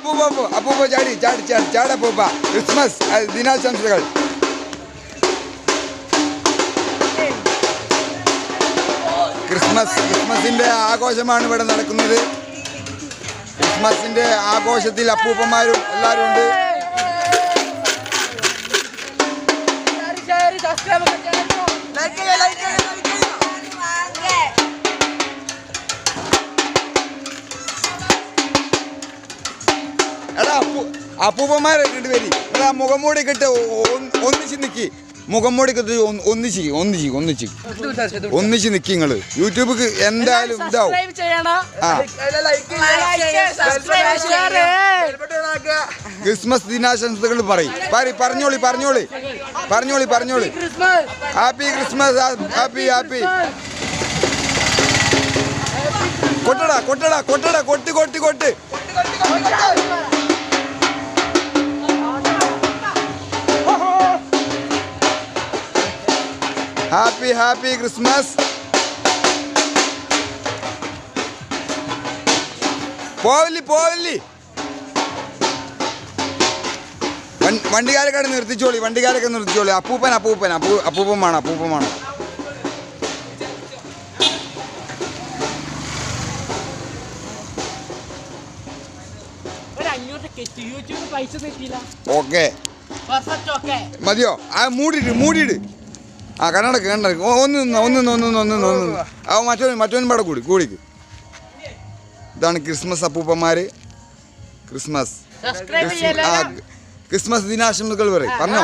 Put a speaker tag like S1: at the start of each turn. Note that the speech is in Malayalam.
S1: അപ്പൂപ്പ ചാടി ചാടി ചാടി ചാടപ്പൂപ്പ ക്രിസ്മസ് ആ, ദിനാശംസകൾ. ക്രിസ്മസ് ക്രിസ്മസിന്റെ ആഘോഷമാണ് ഇവിടെ നടക്കുന്നത്. ക്രിസ്മസിന്റെ ആഘോഷത്തിൽ അപ്പൂപ്പന്മാരും എല്ലാവരും ഉണ്ട്. എടാ അപ്പു അപ്പൂപ്പന്മാരെ രണ്ടുപേര് എടാ മുഖംമൂടി കിട്ട് ഒന്നിച്ച് നിക്കി. മുഖം മൂടി കിട്ടി ഒന്നിച്ച് ഒന്നിച്ച് ഒന്നിച്ച് ഒന്നിച്ച് നിക്കി നിങ്ങൾ യൂട്യൂബ് എന്തായാലും ഇതാവും.
S2: സബ്സ്ക്രൈബ് ചെയ്യണം.
S1: ആ.
S2: സബ്സ്ക്രൈബ് ചെയ്യണേ
S1: ക്രിസ്മസ് ദിനാശംസകൾ പറയും. പറയും പറഞ്ഞോളി പറഞ്ഞോളി. പറഞ്ഞോളി പറഞ്ഞോളി. Happy Christmas happy happy. കൊട്ടടാ കൊട്ടടാ കൊട്ടടാ കൊട്ട് കൊട്ട് കൊട്ട്. ഹാപ്പി ഹാപ്പി ക്രിസ്മസ് പോവല്ലി പോവല്ലി. വണ്ടിക്കാരൊക്കെ നിർത്തിച്ചോളി വണ്ടിക്കാരൊക്കെ നിർത്തിച്ചോളി. അപ്പൂപ്പൻ അപ്പൂപ്പൻ അപ്പൂ അപ്പൂപ്പൻ വേണം വേണം
S2: പെർഫെക്റ്റ് ഓക്കെ.
S1: മതിയോ? ആ മൂടിയിട്ട് മൂടിയിട്ട് ആ കണ്ണട കണ്ണടക്ക് ഓ, ഒന്ന് നിന്ന് ഒന്ന് നിന്ന് ഒന്ന് നിന്ന് ഒന്ന് നിന്ന് ആ മറ്റവൻ മറ്റവൻ പാടെ കൂടി കൂടിക്ക്. ഇതാണ് ക്രിസ്മസ് അപ്പൂപ്പന്മാര്. ക്രിസ്മസ്. ആ, ക്രിസ്മസ് ദിനാശംസകൾ പറയും. പറഞ്ഞോ?